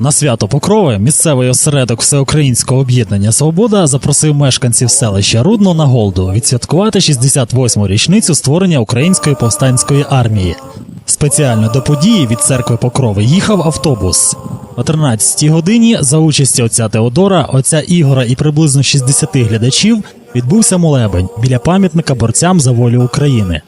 На свято Покрови місцевий осередок Всеукраїнського об'єднання Свобода запросив мешканців селища Рудно на Голду відсвяткувати 68-му річницю створення української повстанської армії. Спеціально до події від церкви Покрови їхав автобус. О 13-й годині за участі отця Теодора, отця Ігора і приблизно 60 глядачів відбувся молебень біля пам'ятника борцям за волю України.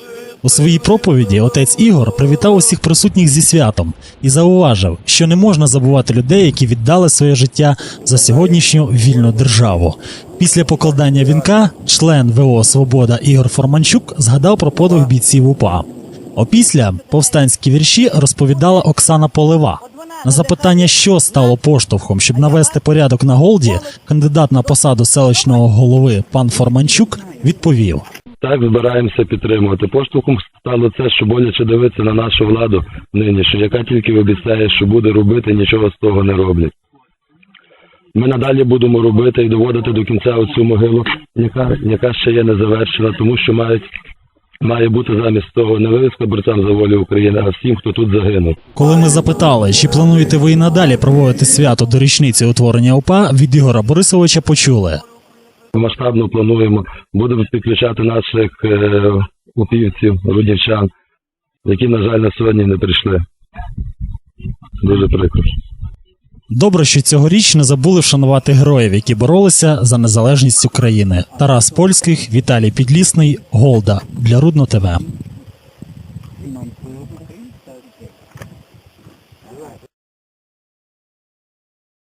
У своїй проповіді отець Ігор привітав усіх присутніх зі святом і зауважив, що не можна забувати людей, які віддали своє життя за сьогоднішню вільну державу. Після покладання вінка член ВО Свобода Ігор Форманчук згадав про подвиг бійців УПА. Опісля повстанські вірші розповідала Оксана Полева. На запитання, що стало поштовхом, щоб навести порядок на голді, кандидат на посаду селищного голови пан Форманчук відповів. Так збираємося підтримувати. Поштовхом стало це, що боляче дивитися на нашу владу нинішню, яка тільки обіцяє, що буде робити, нічого з того не роблять. Ми надалі будемо робити і доводити до кінця оцю могилу, яка, яка ще є не завершена, тому що мають, має бути замість того не вивіска борцям за волю України, а всім, хто тут загинув. Коли ми запитали, чи плануєте ви і надалі проводити свято до річниці утворення УПА, від Ігора Борисовича почули масштабно плануємо. Будемо підключати наших е, упівців, рудівчан, які, на жаль, на сьогодні не прийшли. Дуже прикро. Добре, що цьогоріч не забули вшанувати героїв, які боролися за незалежність України. Тарас Польських, Віталій Підлісний, Голда для Рудно ТВ.